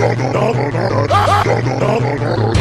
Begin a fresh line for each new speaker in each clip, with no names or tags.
Donner, Donner, Donner, Donner, Donner, Donner, Donner,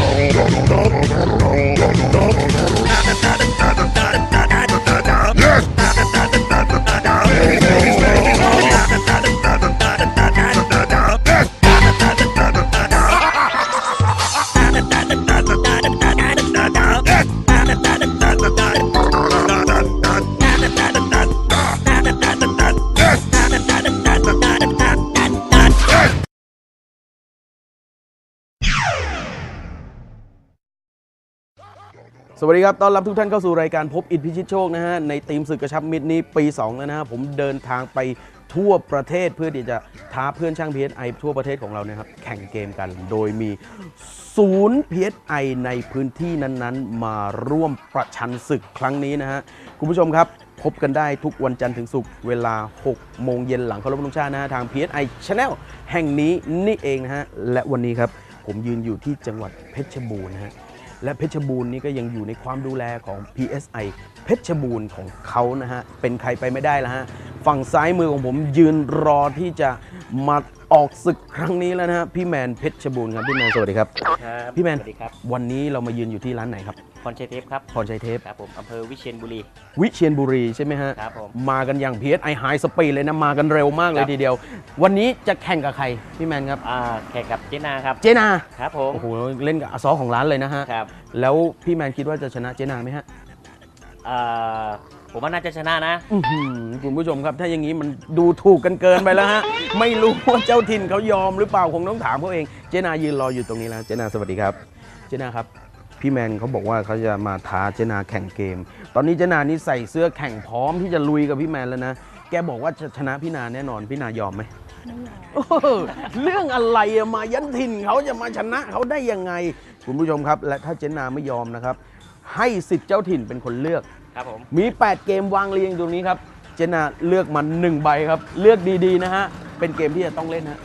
สวัสดีครับ ต้อนรับทุกท่านเข้าสู่รายการพบอิทพิชิตโชคนะฮะ ในทีมศึกกระชับมิตรนี้ปี 2 แล้วนะฮะ ผมเดินทางไปทั่วประเทศเพื่อที่จะท้าเพื่อนช่าง PSI ทั่วประเทศของเรานะครับ แข่งเกมกัน โดยมีศูนย์ PSI ในพื้นที่นั้นๆ มาร่วมประชันศึกครั้งนี้นะฮะ คุณผู้ชมครับ พบกันได้ทุกวันจันทร์ถึงศุกร์เวลา 6 โมงเย็นหลังเคารพธงชาตินะฮะ ทาง PSI Channel แห่งนี้นี่เองนะฮะ และวันนี้ครับผมยืนอยู่ที่จังหวัดเพชรบูรณ์นะฮะ และเพชรบูรณ์นี่ก็ยังอยู่ในความดูแลของ PSI เพชรบูรณ์ของเขานะฮะ เป็นใครไปไม่ได้แล้วฮะ ฝั่งซ้ายมือของผมยืนรอที่จะมาออกศึกครั้งนี้แล้วนะฮะพี่แมนเพชรบูรณ์ครับพี่แมนสวัสดีครับ
ครับ
พี่แมน
สวัสดีครับ
วันนี้เรามายืนอยู่ที่ร้านไหนครับ
พรชัยเทพครับ
พรชัยเทพ
ครับผมอำเภอวิเชียรบุรี
วิเชียรบุรีใช่ไหมฮะ
ครับผม
มากันอย่าง PSI High Speed เลยนะ มากันเร็วมากเลย
ครับ
ทีเดียว วันนี้จะแข่งกับใคร พี่แมนครับ
อ่าแข่งกับเจนาครับ
เจนา
ครับผม
โอ้โหเล่นกับอาซอของร้านเลยนะฮะ
ครับ
แล้วพี่แมนคิดว่าจะชนะเจนาไหมฮะ
อ่า ผมว่าน่าจะชนะนะ
อื้อหือคุณผู้ชมครับถ้าอย่างนี้มันดูถูกกันเกินไปแล้วฮะ ไม่รู้ว่าเจ้าถิ่นเขายอมหรือเปล่าคงต้องถามเขาเอง เจนายืนรออยู่ตรงนี้แล้ว เจนาสวัสดีครับ เจนาครับ พี่แมนเขาบอกว่าเขาจะมาท้าเจนาแข่งเกม ตอนนี้เจนานี่ใส่เสื้อแข่งพร้อมที่จะลุยกับพี่แมนแล้วนะ แกบอกว่าจะชนะพี่นาแน่นอน พี่นายอมไหมเออเรื่องอะไรอะมายันถิ่นเขาจะมาชนะเขาได้ยังไง คุณผู้ชมครับ และถ้าเจนาไม่ยอมนะครับ ให้สิทธิ์เจ้าถิ่นเป็นคนเลือก
ครับผม
มี 8 เกมวางเรียงตรงนี้ครับ เจนาเลือกมัน1ใบครับ เลือกดีๆนะฮะ เป็นเกมที่จะต้องเล่นฮะ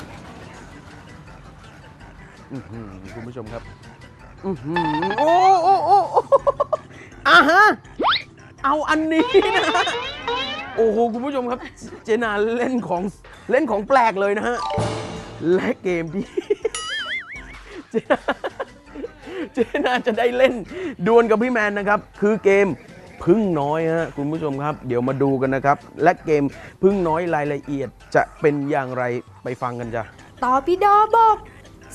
อื้อหือคุณผู้ชมครับอื้อหือโอ้โอ้โอ้โอ้อะฮะ เอาอันนี้นะฮะโอ้โหคุณผู้ชมครับ เจนาเล่นของเล่นของแปลกเลยนะฮะ และเกมที่ เจนาเจนาจะได้เล่นดวลกับพี่แมนนะครับ คือเกม พึ่งน้อยฮะคุณผู้ชมครับ เดี๋ยวมาดูกันนะครับ และเกมพึ่งน้อยรายละเอียดจะเป็นอย่างไรไปฟังกันจ้ะ
ตอร์ปิโดบอก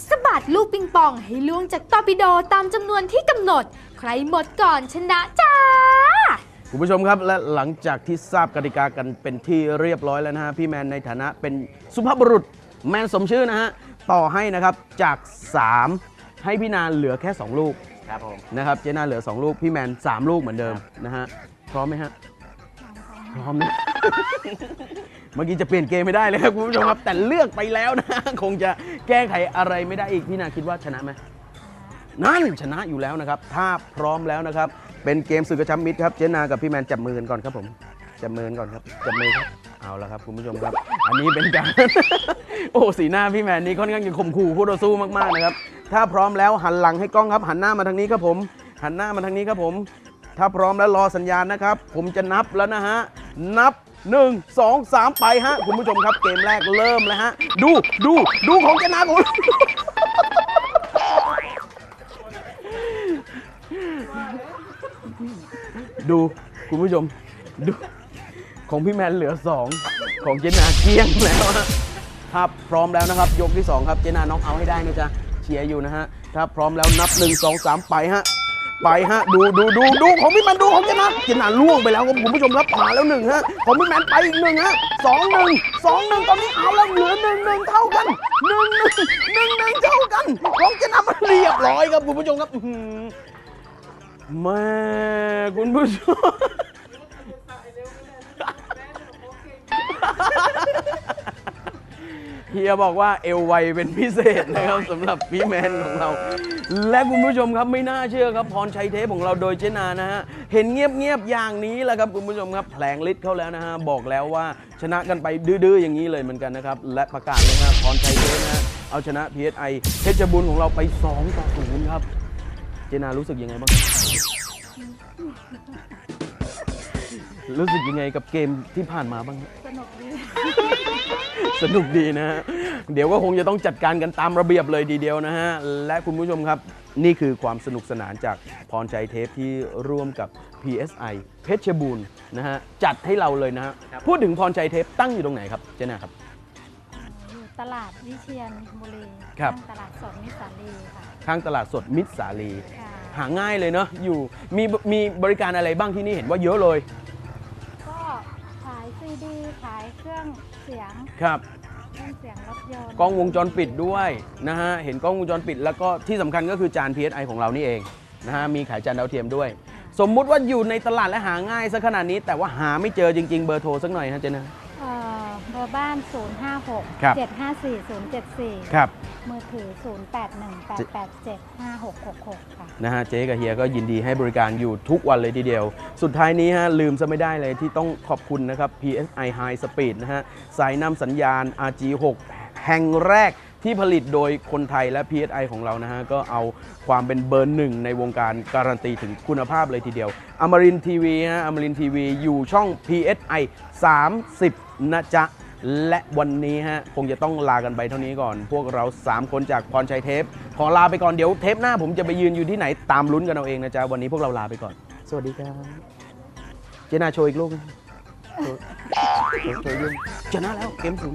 สะบัดลูกปิงปองให้ล่วงจากตอร์ปิโดตามจำนวนที่กำหนด ใครหมดก่อนชนะจ้า
คุณผู้ชมครับและหลังจากที่ทราบกติกากันเป็นที่เรียบร้อยแล้วนะฮะพี่แมนในฐานะเป็นสุภาพบุรุษแมนสมชื่อนะฮะต่อให้นะครับจาก 3 ให้พี่นานเหลือแค่ 2 ลูก
ครับผม
นะครับเจน่าเหลือ 2 ลูก พี่แมน 3 ลูกเหมือนเดิมนะฮะพร้อมไหมฮะพร้อมนะ เมื่อกี้จะเปลี่ยนเกมไม่ได้เลยครับคุณผู้ชมครับ แต่เลือกไปแล้วนะ คงจะแก้ไขอะไรไม่ได้อีก พี่นาคิดว่าชนะไหมนั่นชนะอยู่แล้วนะครับ ถ้าพร้อมแล้วนะครับ เป็นเกมศึกกระชับมิตรครับ เจนากับพี่แมนจับมือกันก่อนครับผม จับมือกันก่อนครับ จับมือครับ เอาละครับคุณผู้ชมครับ อันนี้เป็นการ โอ้สีหน้าพี่แมนนี่ค่อนข้างจะข่มขู่คู่ต่อสู้มากๆนะครับ ถ้าพร้อมแล้วหันหลังให้กล้องครับ หันหน้ามาทางนี้ครับผม หันหน้ามาทางนี้ครับผม ถ้าพร้อมแล้วรอสัญญาณนะครับ ผมจะนับแล้วนะฮะ นับ 1 2 3 ไปฮะ คุณผู้ชมครับเกมแรกเริ่มแล้วฮะ ดูดูดูของเจนาผมดูคุณผู้ชมดู ของพี่แมนเหลือ 2 ของเจนาเกลี้ยงแล้วฮะถ้าพร้อมแล้วนะครับ ยกที่ 2 ครับเจนาน้องเอาให้ได้นะจ๊ะเชียร์อยู่นะฮะ ถ้าพร้อมแล้วนับ 1 2 3 ไปฮะ ไปฮะ ดูดูดูดูของพี่แมนดูของเจนาเจนาล่วงไปแล้วครับคุณผู้ชมครับมาแล้วหนึ่งฮะของพี่แมนไปอีกหนึ่งฮะสองหนึ่งสองหนึ่งตอนนี้เอาแล้วเหลือหนึ่งหนึ่งเท่ากันหนึ่งหนึ่งหนึ่งหนึ่งเท่ากันของเจนามันเรียบร้อยครับคุณผู้ชมครับแม่คุณผู้ชม เฮียบอกว่าเอวไวเป็นพิเศษนะครับสำหรับพี่แมนของเรา และคุณผู้ชมครับไม่น่าเชื่อครับพรชัยเทพของเราโดยเจนานะฮะเห็นเงียบๆอย่างนี้แหละครับคุณผู้ชมครับแผลงฤทธิ์เข้าแล้วนะฮะบอกแล้วว่าชนะกันไปดื้อๆอย่างนี้เลยเหมือนกันนะครับและประกาศเลยนะครับพรชัยเทพนะฮะเอาชนะ PSI เพชรบุญของเราไป2ต่อ0ครับ เจนารู้สึกยังไงบ้าง รับรู้สึกยังไงกับเกมที่ผ่านมาบ้าง
สนุกดี
สนุกดีนะฮะ เดี๋ยวก็คงจะต้องจัดการกันตามระเบียบเลยทีเดียวนะฮะ และคุณผู้ชมครับ นี่คือความสนุกสนานจากพรชัยเทปที่ร่วมกับ PSI เพชรบูรณ์นะฮะ จัดให้เราเลยนะฮะ
ครับ
พูดถึงพรชัยเทปตั้งอยู่ตรงไหนครับเจน่าครับ
อยู่ตลาดวิเชียนบุรี
ครับ
ข้างตลาดสดมิตรสาลีค่ะ
ข้างตลาดสดมิตรสาลี
ค่ะ
หาง่ายเลยเนาะอยู่มีมีบริการอะไรบ้างที่นี่เห็นว่าเยอะเลย
ก็ขายซีดีขายเครื่องเสียง
ครับ
เครื่องเสียงรถยนต์
กล้องวงจรปิดด้วยนะฮะเห็นกล้องวงจรปิด แล้วก็ที่สำคัญก็คือจาน PSI ของเรานี่เองนะฮะมีขายจานดาวเทียมด้วย สมมุติว่าอยู่ในตลาดและหาง่ายซะขนาดนี้แต่ว่าหาไม่เจอจริง ๆ เบอร์โทรสักหน่อยฮะเจนะ
เอ่อเบอร์บ้าน 056
ครับ
754 074
ครับ
มือถือ 081 887 5666 ค่ะ
นะฮะเจ๊กับเฮียก็ยินดีให้บริการอยู่ทุกวันเลยทีเดียว สุดท้ายนี้ฮะลืมซะไม่ได้เลยที่ต้องขอบคุณนะครับ PSI High Speed นะฮะสายนำสัญญาณ RG6 แห่งแรกที่ผลิตโดยคนไทยและ PSI ของเรานะฮะ ก็เอาความเป็นเบอร์หนึ่งในวงการการันตีถึงคุณภาพเลยทีเดียวอมรินทีวีฮะอมรินทีวีอยู่ช่อง PSI 30 นะจ๊ะ และวันนี้ฮะคงจะต้องลากันไปเท่านี้ก่อน พวกเรา 3 คนจากพรชัยเทป ขอลาไปก่อนเดี๋ยวเทปหน้าผมจะไปยืนอยู่ที่ไหนตามลุ้นกันเอาเองนะจ๊ะ วันนี้พวกเราลาไปก่อน สวัสดีครับ เจน่าโชว์อีกลูกนะโชว์โชว์โชว์อีกลูกชนะแล้วเกมสูง